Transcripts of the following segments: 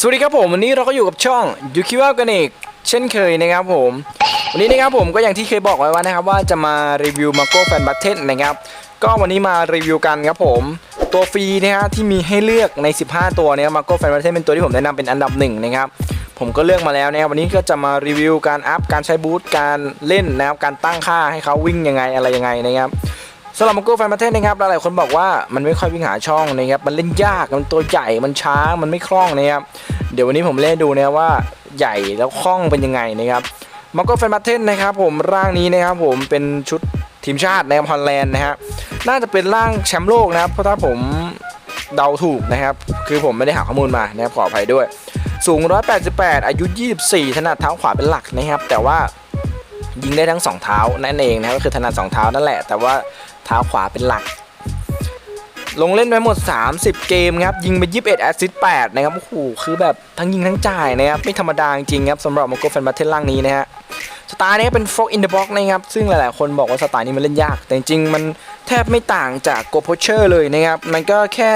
สวัสดีครับผมวันนี้เราก็อยู่กับช่องยูคิวากันอีกเช่นเคยนะครับผม วันนี้นะครับผมก็อย่างที่เคยบอกไว้ว่านะครับว่าจะมารีวิวมาโก้แฟนบัตเทนนะครับก็วันนี้มารีวิวกันครับผม ตัวฟรีนะฮะที่มีให้เลือกใน 15 ตัวเนี่ยมาโก้แฟนบัตเทนเป็นตัวที่ผมแนะนำเป็นอันดับหนึ่งนะครับผมก็เลือกมาแล้วนะครับวันนี้ก็จะมารีวิวการอัพการใช้บูทการเล่นนะครับการตั้งค่าให้เขาวิ่งยังไงอะไรยังไงนะครับ สำหรับมังโก้แฟนประเทศนะครับหลายๆคนบอกว่ามันไม่ค่อยวิ่งหาช่องนะครับมันเล่นยากมันตัวใหญ่มันช้ามันไม่คล่องนะครับเดี๋ยววันนี้ผมเล่นดูนะว่าใหญ่แล้วคล่องเป็นยังไงนะครับมังโก้แฟนประเทศนะครับผมร่างนี้นะครับผมเป็นชุดทีมชาตินะครับฮอลแลนด์นะฮะน่าจะเป็นร่างแชมป์โลกนะครับเพราะถ้าผมเดาถูกนะครับ คือผมไม่ได้หาข้อมูลมานะครับขออภัยด้วย สูง 188 อายุ 24 ถนัดเท้าขวาเป็นหลักนะครับ แต่ว่ายิงได้ทั้งสองเท้านั่นเองนะครับก็คือถนัดสองเท้านั่นแหละ แต่ว่า เท้าขวาเป็นหลัก ลงเล่นไปหมด 30 เกมครับยิงไป 21 แอสซิสต์8นะครับโอ้โหคือแบบทั้งยิงทั้งจ่ายนะครับไม่ธรรมดาจริงครับสำหรับโมโกแฟนบัตเทนล่างนี้นะฮะสไตล์นี้เป็น Frog in the Box นะครับ ซึ่งหลาย ๆ คนบอกว่าสไตล์นี้มันเล่นยาก แต่จริงๆมันแทบไม่ต่างจาก Go Poacher เลยนะครับ มันก็แค่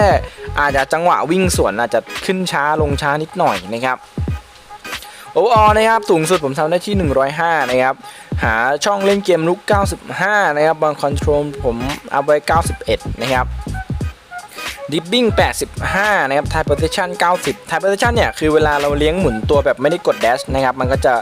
อาจจะจังหวะวิ่งสวนอาจจะขึ้นช้าลงช้านิดหน่อยนะครับ โออนะครับสูงสุดผมทำได้ที่ 105 นะครับ หาช่องเล่นเกมลุก 95 นะครับ บางคอนโทรลผมเอาไว้ 91 นะครับดิบบิ้ง85 นะครับไทโพซิชัน90ไทโพซิชันเนี่ย คือเวลาเราเลี้ยงหมุนตัวแบบไม่ได้กดแดชนะครับ มันก็จะ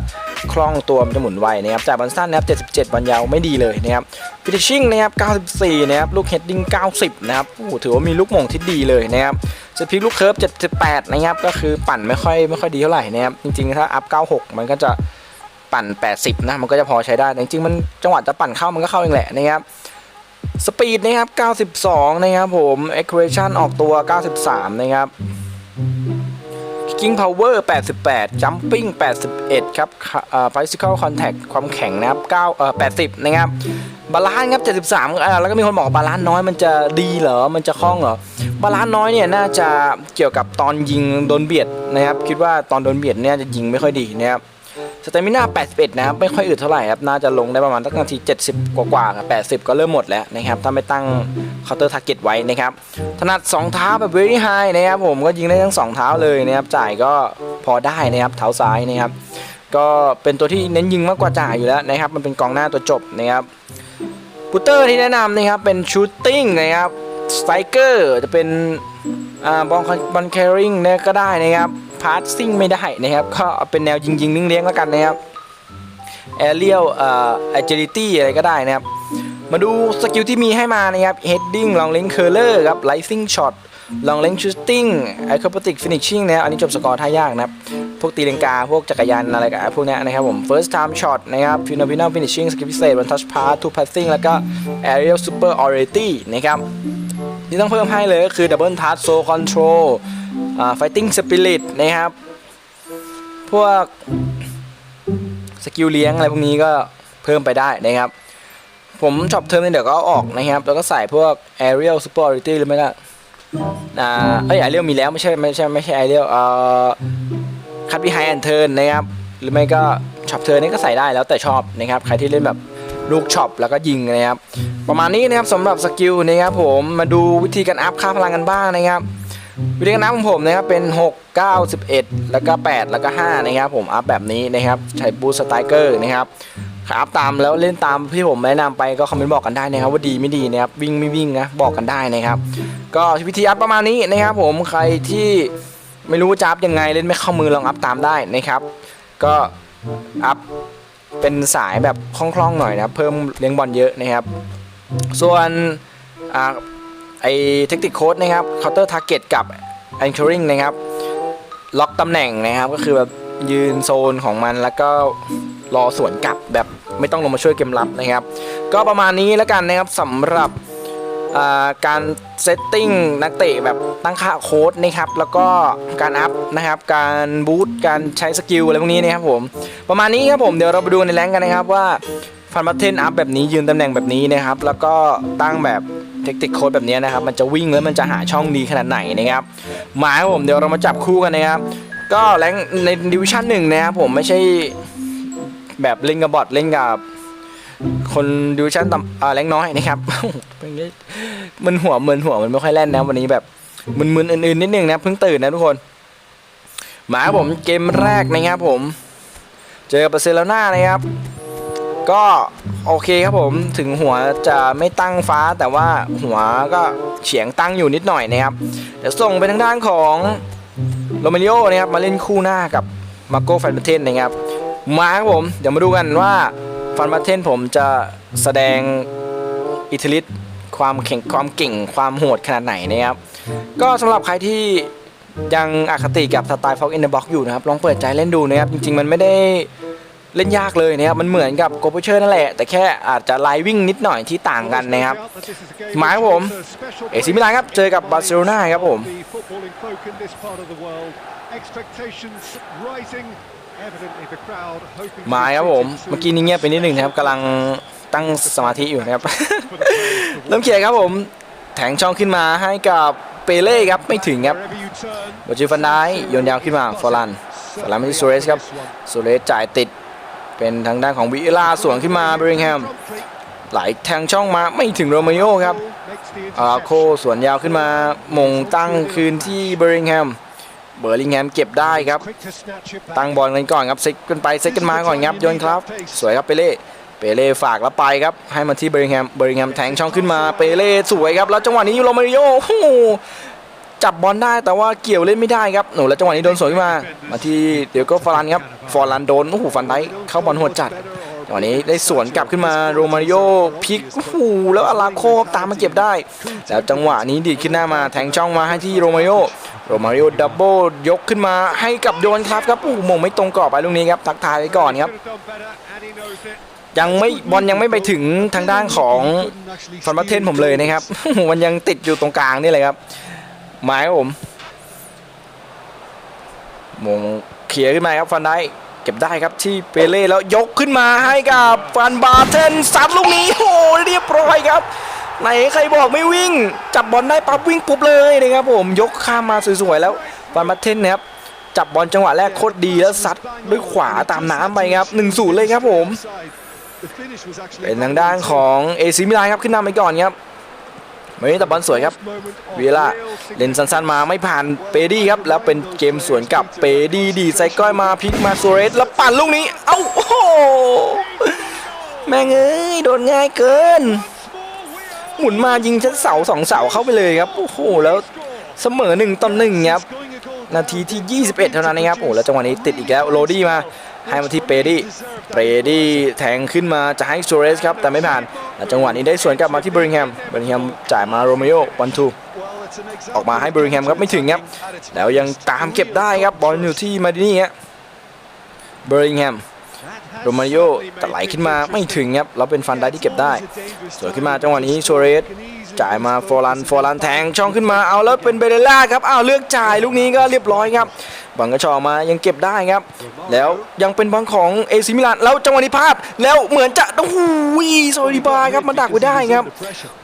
คล่องตัวมันจะหมุนไวนะครับจากบอลสั้นนะครับ77บอลยาวไม่ดีเลยนะครับฟินิชชิ่งนะครับ94นะครับลูกเฮดดิ้ง90นะครับโอ้โหถือว่ามีลูกหม่งที่ดีเลยนะครับสปีดลูกเคิร์ฟ78นะครับก็คือปั่นไม่ค่อยไม่ค่อยดีเท่าไหร่นะครับจริงๆถ้าอัพ96 มันก็จะปั่น 80 นะ มันก็จะพอใช้ได้แต่จริงๆ มันจังหวะจะปั่นเข้ามันก็เข้าเองแหละนะครับ สปีดนะครับ 92 นะครับผม acceleration ออกตัว 93 นะครับ กิ้งพาวเวอร์88 จัมปิ้ง81 ครับเอ่อ physical contact ความแข็งนะครับ9เอ่อ80 นะครับ บาลานซ์ครับ 73อ่อแล้วก็มีคนบอกบาลานซ์น้อยมันจะดีเหรอ มันจะคล่องเหรอ บาลานซ์น้อยเนี่ยน่าจะเกี่ยวกับตอนยิงโดนเบียดนะครับ คิดว่าตอนโดนเบียดเนี่ยจะยิงไม่ค่อยดีนะครับ เตมิน่า81 นะครับไม่ค่อยอึดเท่าไหร่ครับน่าจะลงได้ประมาณสักนาที 70 กว่าๆกับ80 ก็เริ่มหมดแล้วนะครับถ้าไม่ตั้งเคาน์เตอร์ทาร์เก็ตไว้นะครับถนัด 2 เท้าแบบ very high นะครับผมก็ยิงได้ทั้ง 2 เท้าเลยนะครับจ่ายก็พอได้นะครับเท้าซ้ายนะครับก็เป็นตัวที่เน้นยิงมากกว่าจ่ายอยู่แล้วนะครับมันเป็นกองหน้าตัวจบนะครับพุตเตอร์ที่แนะนำนะครับเป็นชูตติ้งนะครับสไตรเกอร์จะเป็นอ่าบอลบอลแคริงเนี่ยก็ได้นะครับ พาสซิ่งไม่ได้นะครับก็เอาเป็นแนวยิงยิงๆเลี้ยงๆแล้วกันนะครับแอเรียลเอ่อ agility อะไรก็ได้นะครับ มาดูสกิลที่มีให้มานะครับ heading long range curler ครับ rising shot long range shooting acrobatic finishing นะครับอันนี้จบสกอร์ท่ายากนะครับ พวกตีลังกา พวกจักรยานอะไรกับพวกนี้นะครับผม first time shot นะครับ phenomenal finishing สกิลพิเศษ one touch pass two passing แล้วก็ aerial super authority นะครับ ที่ต้องเพิ่มให้เลยก็คือ double touch soul control อ่า fighting spirit นะครับ พวกสกิลเลี้ยงอะไรพวกนี้ก็เพิ่มไปได้นะครับ ผมช็อบเทอมเดี๋ยวก็ออกนะครับ แล้วก็ใส่พวก aerial super authority หรือไม่ก็อ่าเอ้ย aerial มีแล้วไม่ใช่ไม่ใช่ไม่ใช่ aerial เอ่อคัดวิไฮแอนเทิร์นนะครับ หรือไม่ก็ช็อปเทิร์นนี่ก็ใส่ได้แล้วแต่ชอบนะครับ ใครที่เล่นแบบ ลูกช็อปแล้วก็ยิงนะครับประมาณนี้นะครับสำหรับสกิลนะครับผมมาดูวิธีการอัพค่าพลังกันบ้างนะครับวิธีการอัพของผมนะครับเป็น 6 9 11 แล้วก็ 8 แล้วก็ 5 นะครับผมอัพแบบนี้นะครับใช้บูสไตเกอร์นะครับอัพตามแล้วเล่นตามที่ผมแนะนำไปก็คอมเมนต์บอกกันได้นะครับว่าดีไม่ดีนะครับวิ่งไม่วิ่งนะบอกกันได้นะครับ ก็วิธีอัพประมาณนี้นะครับ ผมใครที่ไม่รู้จะอัพยังไงเล่นไม่เข้ามือลองอัพตามได้นะครับ ก็อัพ เป็นสายแบบคล่องๆหน่อยนะครับ เพิ่มเลี้ยงบอลเยอะนะครับ ส่วนอไอเทคนิคโค้ดนะครับ counter target กับ anchoring นะครับ ล็อกตำแหน่งนะครับ ก็คือแบบยืนโซนของมันแล้วก็รอสวนกลับแบบไม่ต้องลงมาช่วยเกมรับนะครับ ก็ประมาณนี้แล้วกันนะครับสำหรับ การเซตติ้งนักเตะแบบตั้งค่าโค้ดนะครับแล้วก็การอัพนะครับการบูตการใช้สกิลอะไรพวกนี้นะครับผมประมาณนี้ครับผมเดี๋ยวเราไปดูในแรงกันนะครับว่าฟันบัตเทนอัพแบบนี้ยืนตำแหน่งแบบนี้นะครับแล้วก็ตั้งแบบเทคนิคโค้ดแบบนี้นะครับมันจะวิ่งแล้วมันจะหาช่องดีขนาดไหนนะครับมาครับผมเดี๋ยวเรามาจับคู่กันนะครับก็แรงในดิวิชั่นหนึ่งนะครับผมไม่ใช่แบบเล่นกับบอทเล่นกับ คนดิวิชั่นต่ำอ่าแรงน้อยนะครับเป็นไงมันหัวมึนหัวมันไม่ค่อยแล่นนะวันนี้แบบมึนๆอื่นๆนิดนึงนะเพิ่งตื่นนะทุกคนมาครับผมเกมแรกนะครับผม เจอกับบาร์เซโลนานะครับ ก็โอเคครับผมถึงหัวจะไม่ตั้งฟ้าแต่ว่าหัวก็เฉียงตั้งอยู่นิดหน่อยนะครับเดี๋ยวส่งไปทางด้านของโรเมริโอนะครับมาเล่นคู่หน้ากับมาโก้ฟันบัตเทนนะครับมาครับผม เดี๋ยวมาดูกันว่า ฟันบัตเทนผมจะแสดงอิทธิฤทธิ์ความแข็งความเก่งความโหดขนาดไหนนะครับ ก็สำหรับใครที่ยังอคติกับสไตล์ฟ็อกอินเดอะบ็อกอยู่นะครับ ลองเปิดใจเล่นดูนะครับ จริง ๆ มันไม่ได้เล่นยากเลยนะครับ มันเหมือนกับโกโปเชอร์นั่นแหละ แต่แค่อาจจะไลวิ่งนิดหน่อยที่ต่างกันนะครับ หมายผม เอซิมิลานครับ เจอกับบาร์เซโลนาครับผม มาครับผม เมื่อกี้นี้เงียบไปนิดหนึ่งนะครับกำลังตั้งสมาธิอยู่นะครับ เริ่มเขียนครับผมแทงช่องขึ้นมาให้กับเปเล่ครับไม่ถึงครับบอจิฟันได้โยนยาวขึ้นมาฟอรันฟอรันไม่ที่ซูเรสครับซูเรสจ่ายติด เป็นทางด้านของวิลาสวนขึ้นมาเบริงแฮมไหลแทงช่องมาไม่ถึงโรเมโอครับอาโคสวนยาวขึ้นมามงตั้งคืนที่เบริงแฮม เบอร์ลิงแฮมเก็บได้ครับ ตั้งบอลกันก่อนครับเซ็ตกันไปเซ็ตกันมาก่อนครับโยนครับ สวยครับเปเล่เปเล่ฝากแล้วไปครับ ให้มาที่เบอริงแฮมเบอริงแฮมแทงช่องขึ้นมาเปเล่สวยครับแล้วจังหวะนี้โรมาริโอโอ้โหจับบอลได้แต่ว่าเกี่ยวเล่นไม่ได้ครับหนูแล้วจังหวะนี้โดนสวนขึ้นมา มาที่เดี๋ยวก็ฟอรันครับฟอรันโดนโอ้โหฟันได้เข้าบอลโหดจัดจังหวะนี้ได้สวนกลับขึ้นมาโรมาริโอพลิกโอ้โหแล้วอาราโคตามมาเก็บได้ แล้วจังหวะนี้ดีดขึ้นหน้ามาแทงช่องมาให้ที่โรมาริโอ โรมาริโอดับเบิลยกขึ้นมาให้กับโยนครับครับโอ้มงไม่ตรงกรอบไปลูกนี้ครับทักทายไปก่อนครับ ยังไม่บอลยังไม่ไปถึงทางด้านของฟันบัตเทนผมเลยนะครับ มันยังติดอยู่ตรงกลางนี่เลยครับหมายผมมงเคลียร์ขึ้นมาครับฟันได้เก็บได้ครับที่เปเล่แล้วยกขึ้นมาให้กับฟันบาเทนซัดลูกนี้โอ้โหเรียบร้อยครับ ไหนใครบอกไม่วิ่ง จับบอลได้ปั๊บวิ่งปุ๊บเลยนะครับผมยกข้ามมาสวยๆแล้วฟันบัตเทนนะครับจับบอลจังหวะแรกโคตรดีแล้วซัดด้วยขวาตามน้ำไปครับ1นศูนย์เลยครับผม เป็นทางด้านของเอซิมิลานครับขึ้นนำไปก่อนครับไม่ได้แต่บอลสวยครับวีล่าเล่นสั้นๆมาไม่ผ่านเปดี้ครับ แล้วเป็นเกมสวนกลับเปดี้ดีไซก้อยมาพลิกมาโซเรสแล้วปั่นลูกนี้ เอ้าโอ้โหแม่งเอ้ยโดนง่ายเกิน หมุนมายิงชั้นเสาสองเสาเข้าไปเลยครับโอ้โหแล้วเสมอหนึ่งต่อหนึ่งครับนาทีที่ 21 เท่านั้นนะครับโอ้แล้วจังหวะนี้ติดอีกแล้วโรดี้มาให้มาที่เปดี้เปดี้แทงขึ้นมาจะให้โซเรสครับแต่ไม่ผ่านจังหวะนี้ได้สวนกลับมาที่เบริงแฮมเบริงแฮมจ่ายมาโรเมโอวันทูออกมาให้เบริงแฮมครับไม่ถึงครับแล้วยังตามเก็บได้ครับบอลอยู่ที่มาดินี่ฮะเบริงแฮม โรมาโอแต่ไหลขึ้นมาไม่ถึงครับแล้วเป็นฟันได้ที่เก็บได้สวยขึ้นมาจังหวะนี้โซเรสจ่ายมาฟอรันฟอรันแทงช่องขึ้นมาเอาแล้วเป็นเบเดล่าครับอ้าวเลือกจ่ายลูกนี้ก็เรียบร้อยครับบังกระชอมายังเก็บได้ครับ แล้วยังเป็นบอลของเอซิมิลานแล้วจังหวะนี้พลาดแล้วเหมือนจะโอ้โหโซลิบาครับมาดักไว้ได้ครับ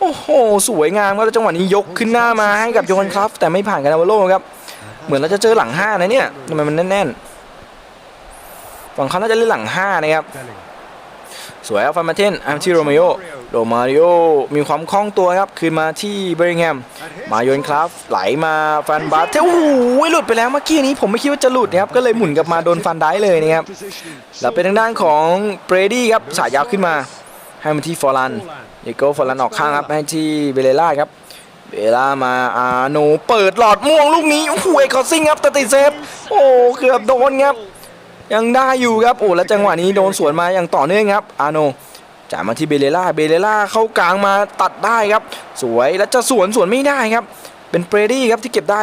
โอ้โหสวยงามครับแล้วจังหวะนี้ยกขึ้นหน้ามาให้กับโยนครับแต่ไม่ผ่านกันนาวโลครับเหมือนเราจะเจอหลังห้านะเนี่ยทำไมมันแน่นๆ ฝั่งเขาน่าจะเล่นหลัง5นะครับ สวยครับฟันมาเทนอัมที่โรมาริโอโรมาริโอมีความคล่องตัวครับ คืนมาที่เบริงแฮม มาโยนครับ ไหลมาฟันบาสเทโอ้โหหลุดไปแล้วเมื่อกี้นี้ผมไม่คิดว่าจะหลุดนะครับ ก็เลยหมุนกลับมาโดนฟันได้เลยนะครับ แล้วเป็นทางด้านของเบรดี้ครับสายยาวขึ้นมา ให้มาที่ฟอรันเยโก้ฟอรันออกข้างครับ ให้ที่เบเลล่าครับเบลามาอาโนเปิดหลอดม่วงลูกนี้โอ้โหเอกอซิงครับแต่ติดเซฟ โอ้เกือบโดนครับ ยังได้อยู่ครับโอ้แล้วจังหวะนี้โดนสวนมาอย่างต่อเนื่องครับอาโนจ่ายมาที่เบเลล่าเบเลล่าเข้ากลางมาตัดได้ครับ สวยแล้วจะสวนสวนไม่ได้ครับ เป็นเปรดี้ครับที่เก็บได้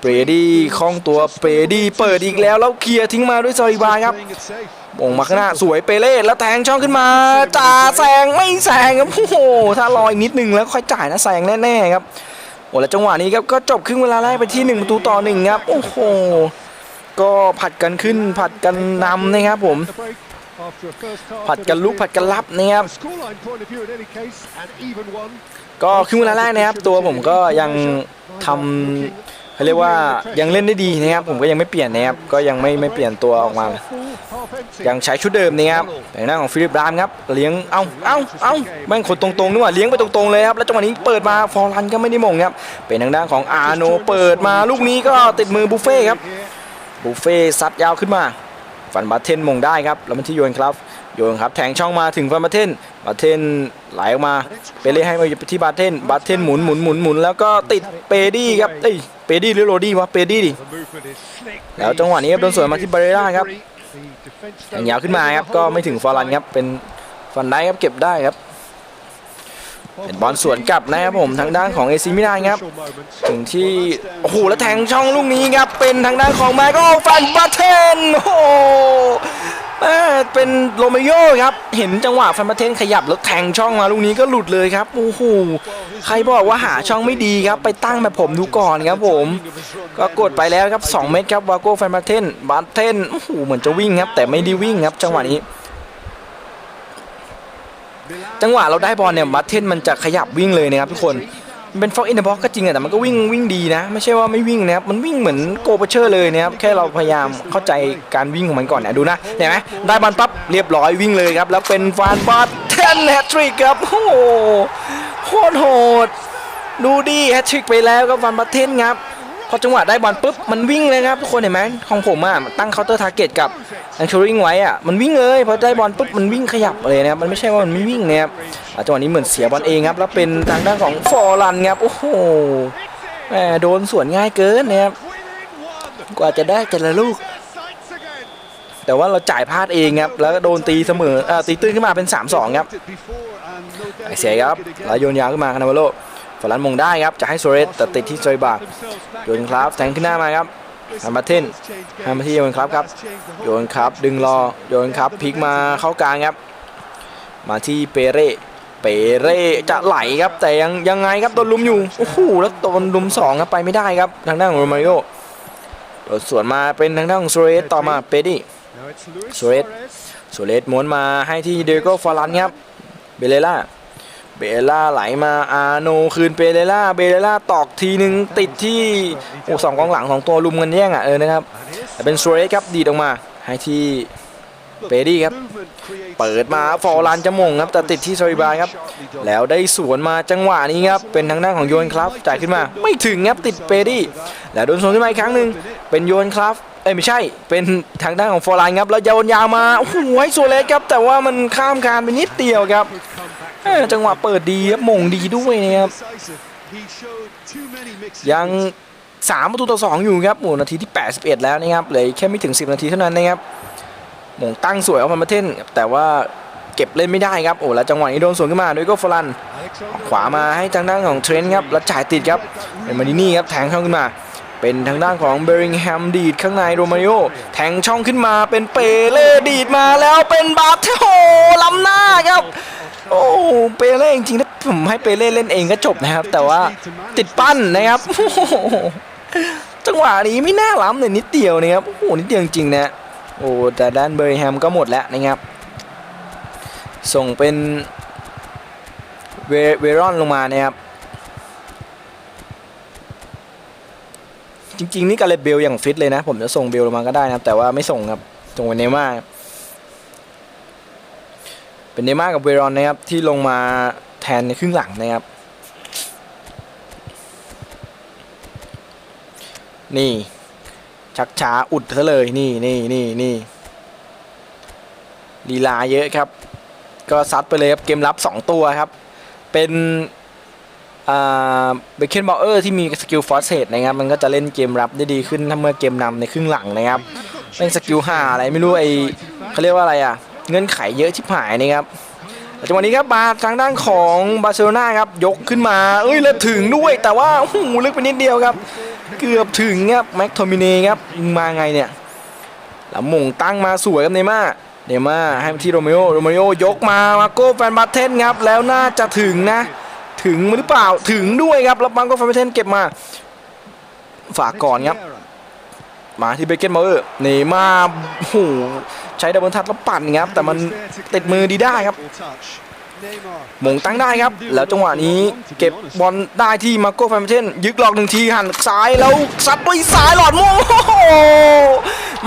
เปรดี้คล่องตัวเปรดี้เปิดอีกแล้วแล้วเคลียร์ทิ้งมาด้วยซาริบาครับมงมาข้างหน้าสวยเปเล่แล้วแทงช่องขึ้นมาจ่าแซงไม่แซงครับโอ้โหถ้ารออีกนิดนึงแล้วค่อยจ่ายนะแซงแน่ๆครับโอ้แล้วจังหวะนี้ครับก็จบครึ่งเวลาแรกไปที่1ประตูต่อหนึ่งครับโอ้โห ก็ผัดกันขึ้น ผัดกันนำนะครับผม ผัดกันลุกผัดกันรับนะครับก็ครึ่งเวลาแรกนะครับ ตัวผมก็ยังทำเขาเรียกว่ายังเล่นได้ดีนะครับ ผมก็ยังไม่เปลี่ยนนะครับ ก็ยังไม่ไม่เปลี่ยนตัวออกมา ยังใช้ชุดเดิมนะครับแต่หน้าของฟิลิปรามครับ เลี้ยง เอ้า เอ้า เอ้าแม่งคนตรงๆนี่ว่าเลี้ยงไปตรงๆเลยครับ แล้วจังหวะนี้เปิดมาฟอร์รันก็ไม่ได้มงครับ เป็นทางด้านของอาโนเปิดมาลูกนี้ก็ติดมือบุฟเฟ่ครับ บุฟเฟ่ซัดยาวขึ้นมา ฟันบาเทนมงได้ครับแล้วมันที่โยนครับ โยนครับแทงช่องมาถึงฟันบาเทนบาเทนไหลออกมา เปเล่ให้มาที่บาเทนบาเทนหมุนหมุนหมุนหมุนแล้วก็ติดเปดี้ครับเอ้ยเปดี้หรือโรดี้วะเปดี้ดิแล้วจังหวะนี้ครับโดนสวนมาที่บาเรล่าครับแทงยาวขึ้นมาครับก็ไม่ถึงฟอร์ลันครับเป็นฟันได้ครับเก็บได้ครับ เป็นบอลสวนกลับนะครับผมทางด้านของเอซิมิลานครับถึงที่โอ้โหแล้วแทงช่องลูกนี้ครับเป็นทางด้านของแมโกฟันบัตเทนโอ้โหแม่เป็นโรเมโยครับเห็นจังหวะฟันบัตเทนขยับแล้วแทงช่องมาลูกนี้ก็หลุดเลยครับโอ้โหใครบอกว่าหาช่องไม่ดีครับไปตั้งแบบผมดูก่อนครับผม ก็กดไปแล้วครับ 2 เมตรครับวาโก้แฟนบัตเทนบัตเทนโอ้โหเหมือนจะวิ่งครับแต่ไม่ได้วิ่งครับจังหวะนี้ จังหวะเราได้บอลเนี่ยบัตเทนมันจะขยับวิ่งเลยนะครับทุกคนมันเป็นฟอกอินเดอร์บ็อกก็จริงอะแต่มันก็วิ่งวิ่งดีนะ ไม่ใช่ว่าไม่วิ่งนะครับ มันวิ่งเหมือนโกเปเชอร์เลยนะครับ แค่เราพยายามเข้าใจการวิ่งของมันก่อนเนี่ยดูนะเห็นไหมได้บอลปั๊บเรียบร้อยวิ่งเลยครับ แล้วเป็นฟานบัตเทนแฮตทริกครับ โอ้โหโคตรโหด ดูดิแฮตทริกไปแล้วครับฟันบัตเทนครับ พอจังหวะได้บอลปุ๊บมันวิ่งเลยครับทุกคนเห็นไหมของผมอะมันตั้งเคาน์เตอร์ทาร์เก็ตกับแองเชอริงไว้อะมันวิ่งเลยพอได้บอลปุ๊บมันวิ่งขยับเลยนะครับมันไม่ใช่ว่ามันไม่วิ่งนะครับจังหวะนี้เหมือนเสียบอลเองครับแล้วเป็นทางด้านของฟอร์ลันครับโอ้โหแหมโดนสวนง่ายเกินนะครับกว่าจะได้แต่ละลูก แต่ว่าเราจ่ายพลาดเองครับแล้วก็โดนตีเสมออตีตื้นขึ้นมาเป็น 3-2 ครับเสียครับแล้วโยนยาวขึ้นมาคานาเวโล ฟอร์ลันมงได้ครับจะให้โซเรสแต่ติดที่ซอยบากโยนครับแทงขึ้นหน้ามาครับฮัมาเทนฮัมมาที่โยนครับครับโยนครับดึงรอโยนครับพลิกมาเข้ากลางครับ มาที่เปเร่เปเร่จะไหลครับแต่ยังยังไงครับโดนลุมอยู่โอ้โหแล้วโดนลุมสองครับไปไม่ได้ครับทางด้านของโรมาริโอโดนสวนมาเป็นทางด้านของโซเรสต่อมาเปดี้โซเรสโซเรสม้วนมาให้ที่เดโก้ฟอรันครับเบเลล่า เบลล่าไหลมาอาโนคืนเบเลล่าเบเลล่าตอกทีหนึ่งติดที่โอ้สองกองหลังของตัวลุมกันแย่งอะเออนะครับแต่เป็นสเรสครับดีดออกมาให้ที่เปดี้ครับ เปิดมาฟอร์ลันจะมงครับแต่ติดที่ซริบายครับ แล้วได้สวนมาจังหวะนี้ครับ เป็นทางด้านของโยนครับจ่ายขึ้นมา ไม่ถึงครับติดเปดี้แล้วโดนสวนขึ้นมาอีกครั้งหนึ่งเป็นโยนครับเอ้ไม่ใช่ เป็นทางด้านของฟอร์ลันครับแล้วโยนยาวมาโอ้โหให้โซเลสครับ แต่ว่ามันข้ามคานไปนิดเดียวครับ จังหวะเปิดดีครับมงดีด้วยนะครับยัง3ประตูต่อ2อยู่ครับหมู่นาทีที่ 81 แล้วนะครับเหลือแค่ไม่ถึง 10 นาทีเท่านั้นนะครับมงตั้งสวยเอาพันมาเทนแต่ว่าเก็บเล่นไม่ได้ครับโอ้แล้วจังหวะนี้โดนสวนขึ้นมาโดยก็ฟลันขวามาให้ทางด้านของเทรนต์ครับแล้วจ่ายติดครับเป็นมาดินี่ครับแทงช่องขึ้นมา เป็นทางด้านของเบริงแฮมดีดข้างในโรมาโอแทงช่องขึ้นมาเป็นเปเล่ดีดมาแล้วเป็นบาเทโอล้ำหน้าครับ โอ้เปเล่จริงๆถ้าผมให้เปเล่เล่นเองก็จบนะครับ แต่ว่าติดปั้นนะครับจังหวะนี้ไม่น่าล้ำเลยนิดเดียวนะครับโอ้โหนิดเดียวจริงๆนะโอ้แต่ด้านเบอร์แฮมก็หมดแล้วนะครับ ส่งเป็นเวเวรอนลงมานะครับจริงๆนี่กาเลเบลอย่างฟิตเลยนะ ผมจะส่งเบลลงมาก็ได้นะแต่ว่าไม่ส่งครับส่งเป็นเนม่า เป็นเนม่ากับเวรอนนะครับที่ลงมาแทนในครึ่งหลังนะครับ นี่ ชักช้าอุดซะเลยนี่นี่นี่นี่ลีลาเยอะครับ ก็ซัดไปเลยครับเกมรับ 2 ตัวครับ เป็นเบคเคนบอลเออร์ที่มีสกิลฟอสเซตนะครับ มันก็จะเล่นเกมรับได้ดีขึ้นถ้าเมื่อเกมนำในครึ่งหลังนะครับเล่นสกิลห้าอะไรไม่รู้ไอเขาเรียกว่าอะไรอะ เงื่อนไขเยอะชิบหายนะครับจังหวะนี้ครับมาทางด้านของบาร์เซโลนาครับยกขึ้นมา เอ้ยแล้วถึงด้วยแต่ว่าโอ้โหลึกไปนิดเดียวครับ เกือบถึงครับแม็กโทมิเน่ครับยิงมาไงเนี่ยแล้วมงตั้งมาสวยครับเนม่าเดยวมาให้ที่โรเมโอโรเมโอยกมามาโก้แฟนบัตเทนครับแล้วน่าจะถึงนะ ถึงหรือเปล่าถึงด้วยครับแล้วมาโก้แฟนบัตเทนเก็บมา ฝากก่อนครับ มาที่เบเกนมาเออร์นี่มาโอ้โหใช้ดับเบิลทัชแล้วปั่นครับแต่มันติดมือดีได้ครับหมงตั้งได้ครับ แล้วจังหวะนี้เก็บบอลได้ที่มาโก้แฟมเทนยึกหลอกหนึ่งทีหันซ้ายแล้วซัดด้วยซ้ายหลอดมงโอ้โห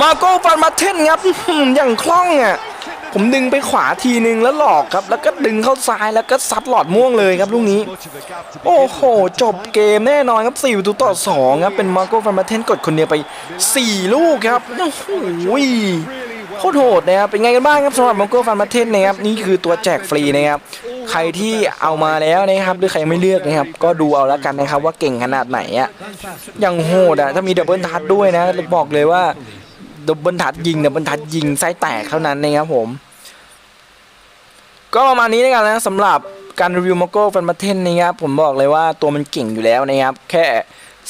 มาโก้แฟนมาเทนครับอื้อหืออย่างคล่องอะ ผมดึงไปขวาทีนึงแล้วหลอกครับ แล้วก็ดึงเข้าซ้ายแล้วก็ซัดหลอดม่วงเลยครับลูกนี้ โอ้โห จบเกมแน่นอนครับ4ประตูต่อ2ครับเป็นมาโก้ฟาร์มาเทนกดคนเดียวไป 4 ลูกครับโอ้โหโคตรโหดนะครับเป็นไงกันบ้างครับสำหรับมาโก้ฟาร์มาเทนนะครับนี่คือตัวแจกฟรีนะครับใครที่เอามาแล้วนะครับหรือใครยังไม่เลือกนะครับก็ดูเอาแล้วกันนะครับว่าเก่งขนาดไหนอะอย่างโหดอะถ้ามีดับเบิลทัชด้วยนะบอกเลยว่า ดับเบิลทัชยิงดับเบิลทัชยิงไส้แตกเท่านั้นนะครับผม ก็ประมาณนี้แล้วกันนะสำหรับการรีวิวมาโก้แฟนมาเทนนะครับผมบอกเลยว่าตัวมันเก่งอยู่แล้วนะครับ แค่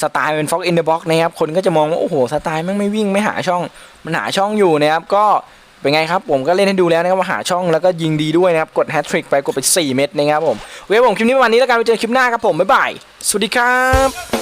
สไตล์เป็นฟ็อกอินเดอะบ็อกนะครับ คนก็จะมองว่า โอ้โห สไตล์แม่งไม่วิ่งไม่หาช่อง มันหาช่องอยู่นะครับ ก็เป็นไงครับ ผมก็เล่นให้ดูแล้วนะครับว่าหาช่องแล้วก็ยิงดีด้วยนะครับ กดแฮตทริกไปกดไป 4 เม็ดนะครับผม โอเคผมคลิปนี้ประมาณนี้แล้วกันไปเจอคลิปหน้าครับผม บ๊ายบาย สวัสดีครับ